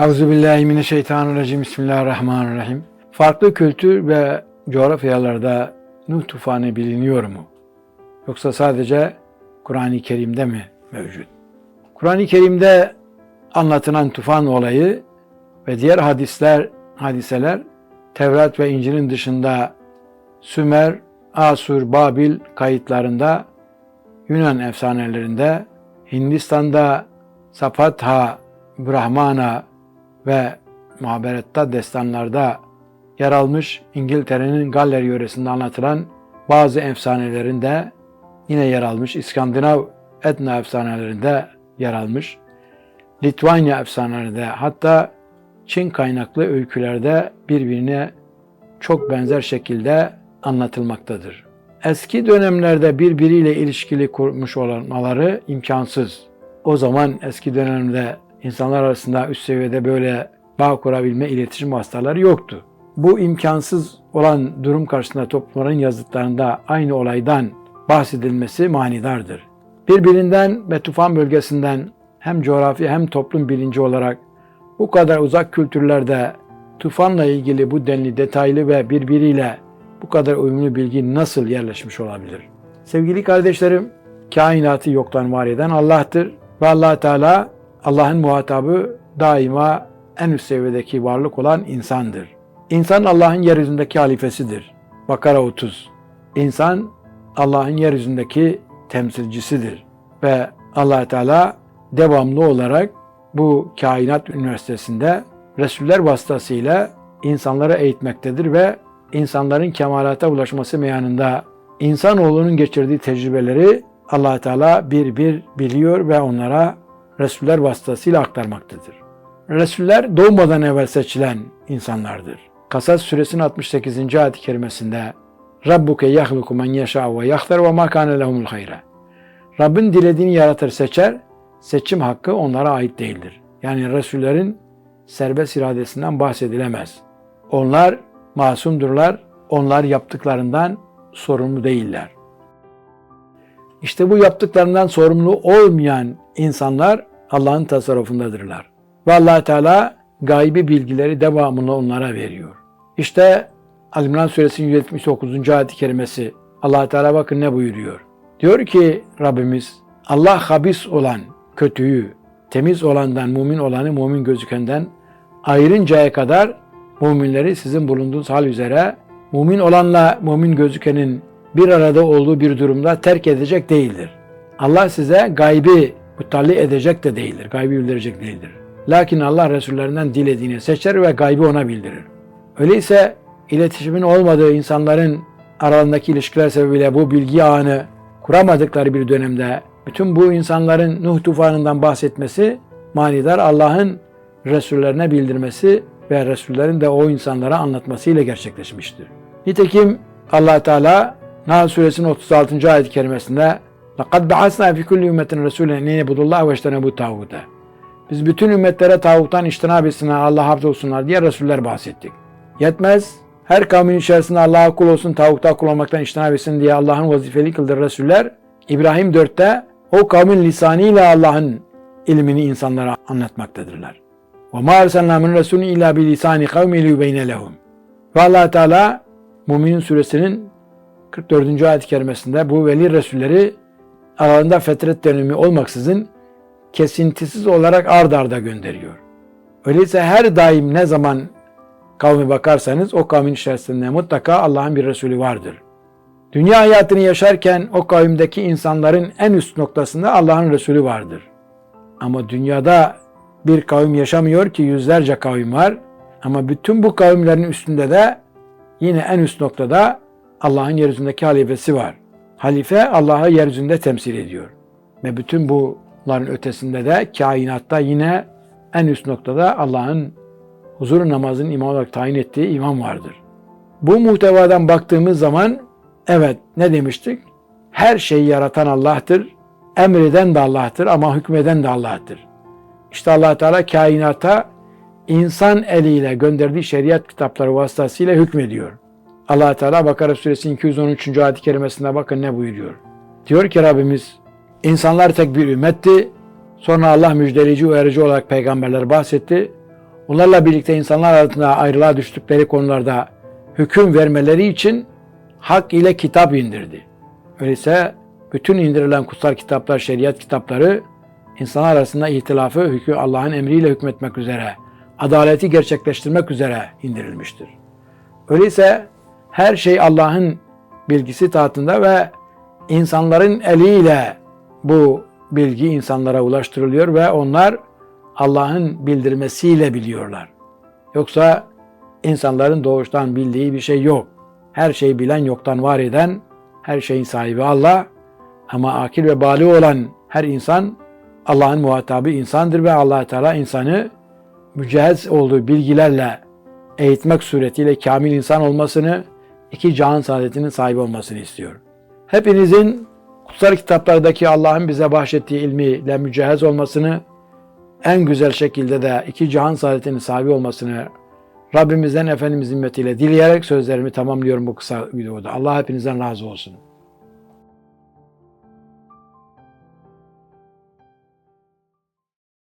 Euzubillahimineşşeytanirracim. Bismillahirrahmanirrahim. Farklı kültür ve coğrafyalarda Nuh tufanı biliniyor mu? Yoksa sadece Kur'an-ı Kerim'de mi mevcut? Kur'an-ı Kerim'de anlatılan tufan olayı ve diğer hadisler, hadiseler Tevrat ve İncil'in dışında Sümer, Asur, Babil kayıtlarında, Yunan efsanelerinde, Hindistan'da Sapatha, Brahmana ve muhaberetta destanlarda yer almış İngiltere'nin Galler yöresinde anlatılan bazı efsanelerinde yine yer almış. İskandinav etna efsanelerinde yer almış. Litvanya efsanelerinde hatta Çin kaynaklı öykülerde birbirine çok benzer şekilde anlatılmaktadır. Eski dönemlerde birbiriyle ilişkili kurmuş olmaları imkansız. O zaman eski dönemde insanlar arasında üst seviyede böyle bağ kurabilme, iletişim vasıtaları yoktu. Bu imkansız olan durum karşısında toplumların yazıtlarında aynı olaydan bahsedilmesi manidardır. Birbirinden ve tufan bölgesinden hem coğrafi hem toplum bilinci olarak bu kadar uzak kültürlerde tufanla ilgili bu denli detaylı ve birbiriyle bu kadar uyumlu bilgi nasıl yerleşmiş olabilir? Sevgili kardeşlerim, kainatı yoktan var eden Allah'tır ve allah Teala Allah'ın muhatabı daima en üst seviyedeki varlık olan insandır. İnsan Allah'ın yeryüzündeki halifesidir. Bakara 30. İnsan Allah'ın yeryüzündeki temsilcisidir ve allah Teala devamlı olarak bu kainat üniversitesinde Resuller vasıtasıyla insanları eğitmektedir ve insanların kemalata ulaşması meyanında insanoğlunun geçirdiği tecrübeleri allah Teala bir bir biliyor ve onlara Resuller vasıtasıyla aktarmaktadır. Resuller doğmadan evvel seçilen insanlardır. Kasas suresinin 68. ayet-i kerimesinde Rabbuke yahluku men yeşâ ve yahtar ve mâ kâne lehumul hayra. Rabbin dilediğini yaratır seçer, seçim hakkı onlara ait değildir. Yani Resullerin serbest iradesinden bahsedilemez. Onlar masumdurlar, onlar yaptıklarından sorumlu değiller. İşte bu yaptıklarından sorumlu olmayan insanlar Allah'ın tasarrufundadırlar. Ve allah Teala gaybi bilgileri devamını onlara veriyor. İşte Al-İmran suresinin 179. ayet-i kerimesi allah Teala bakın ne buyuruyor. Diyor ki Rabbimiz Allah habis olan kötüyü, temiz olandan, mümin olanı mümin gözükenden ayırıncaya kadar müminleri sizin bulunduğunuz hal üzere mümin olanla mümin gözükenin bir arada olduğu bir durumda terk edecek değildir. Allah size gaybi mutalli edecek de değildir. Gaybi bildirecek değildir. Lakin Allah Resullerinden dilediğini seçer ve gaybi ona bildirir. Öyleyse iletişimin olmadığı insanların aralarındaki ilişkiler sebebiyle bu bilgi ağını kuramadıkları bir dönemde bütün bu insanların Nuh tufanından bahsetmesi manidar Allah'ın Resullerine bildirmesi ve Resullerin de o insanlara anlatmasıyla gerçekleşmiştir. Nitekim allah Teala Nahl suresinin 36. ayet-i kerimesinde لَقَدْ بَعَثْنَا فِي كُلِّ اُمَّةٍ رَسُولًا اَنْ يَبُدُ اللّٰهِ وَاَجْتَنَبُوا تَعُودَ Biz bütün ümmetlere tağuttan iştinab etsinler, Allah hafız olsunlar diye Resuller bahsettik. Yetmez, her kavmin içerisinde Allah'a kul olsun, tağutta kul olmaktan iştinab etsin diye Allah'ın vazifeli kıldığı Resuller, İbrahim 4'te o kavmin lisanıyla Allah'ın ilmini insanlara anlatmaktadırlar. وَمَا اَرْسَلْنَا مِنْ رَسُولٍ اِلَّا بِلِسَانِ قَوْمِ لِيُبَيْنَ لَهُمْ Ve allah Teala Müminin suresinin 44. ayet-i kerimesinde bu veli Resulleri aralarında fetret dönemi olmaksızın kesintisiz olarak ard arda gönderiyor. Öyleyse her daim ne zaman kavmi bakarsanız o kavmin içerisinde mutlaka Allah'ın bir Resulü vardır. Dünya hayatını yaşarken o kavimdeki insanların en üst noktasında Allah'ın Resulü vardır. Ama dünyada bir kavim yaşamıyor ki yüzlerce kavim var. Ama bütün bu kavimlerin üstünde de yine en üst noktada Allah'ın yeryüzündeki halifesi var. Halife Allah'ı yeryüzünde temsil ediyor. Ve bütün bunların ötesinde de kainatta yine en üst noktada Allah'ın huzur namazının imam olarak tayin ettiği imam vardır. Bu muhtevadan baktığımız zaman evet ne demiştik? Her şeyi yaratan Allah'tır, emreden de Allah'tır ama hükmeden de Allah'tır. İşte allah Teala kainata insan eliyle gönderdiği şeriat kitapları vasıtasıyla hükmediyor. Allah Teala Bakara Suresi 213. ayet-i kerimesinde bakın ne buyuruyor. Diyor ki Rabbimiz, insanlar tek bir ümmetti, sonra Allah müjdeleyici uyarıcı olarak peygamberler bahsetti. Onlarla birlikte insanlar arasında ayrılığa düştükleri konularda hüküm vermeleri için hak ile kitap indirdi. Öyleyse bütün indirilen kutsal kitaplar, şeriat kitapları insanlar arasında ihtilafı hükü Allah'ın emriyle hükmetmek üzere, adaleti gerçekleştirmek üzere indirilmiştir. Öyleyse her şey Allah'ın bilgisi tahtında ve insanların eliyle bu bilgi insanlara ulaştırılıyor ve onlar Allah'ın bildirmesiyle biliyorlar. Yoksa insanların doğuştan bildiği bir şey yok. Her şeyi bilen, yoktan var eden, her şeyin sahibi Allah. Ama akil ve bali olan her insan Allah'ın muhatabı insandır ve allah Teala insanı mücehhez olduğu bilgilerle eğitmek suretiyle kamil insan olmasını, iki cihan saadetinin sahibi olmasını istiyor. Hepinizin kutsal kitaplardaki Allah'ın bize bahşettiği ilmiyle mücehhez olmasını, en güzel şekilde de iki cihan saadetinin sahibi olmasını Rabbimizden Efendimizin himmetiyle dileyerek sözlerimi tamamlıyorum bu kısa videoda. Allah hepinizden razı olsun.